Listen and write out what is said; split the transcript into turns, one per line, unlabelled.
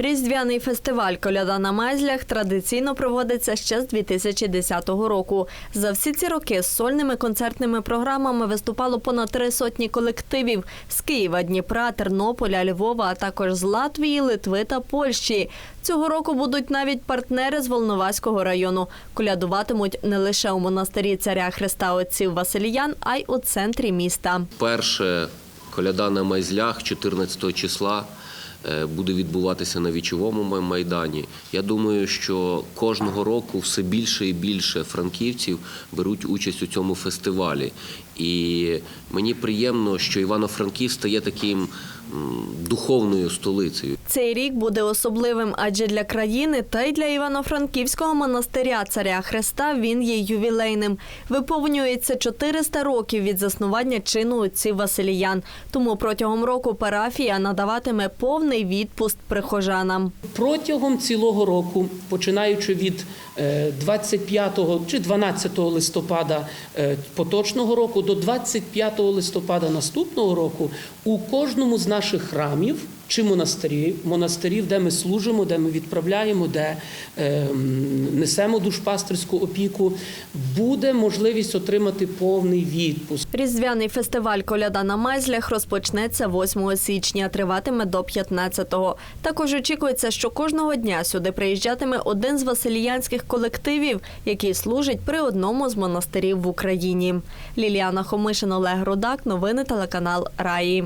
Різдвяний фестиваль Коляда на Майзлях традиційно проводиться ще з 2010 року. За всі ці роки з сольними концертними програмами виступало понад три сотні колективів з Києва, Дніпра, Тернополя, Львова, а також з Латвії, Литви та Польщі. Цього року будуть навіть партнери з Волноваського району. Колядуватимуть не лише у монастирі царя Христа отців Василіян, а й у центрі міста.
Перше коляда на майзлях 14 числа буде відбуватися на вічовому майдані. Я думаю, що кожного року все більше і більше франківців беруть участь у цьому фестивалі. І мені приємно, що Івано-Франків стає таким духовною столицею.
Цей рік буде особливим, адже для країни та й для Івано-Франківського монастиря царя Христа він є ювілейним. Виповнюється 400 років від заснування чину отців Василіян. Тому протягом року парафія надаватиме повний відпуст прихожанам.
Протягом цілого року, починаючи від е, 25 чи 12 листопада е, поточного року до 25 листопада наступного року, у кожному з наших храмів чи монастирів, монастирів, де ми служимо, де ми відправляємо, де е, несемо душпастерську опіку, буде можливість отримати повний відпуск.
Різдвяний фестиваль Коляда на Майзлях розпочнеться 8 січня, триватиме до 15-го. Також очікується, що кожного дня сюди приїжджатиме один з василіянських колективів, який служить при одному з монастирів в Україні. Ліліана Хомишин, Олег Рудак, новини телеканал Раї.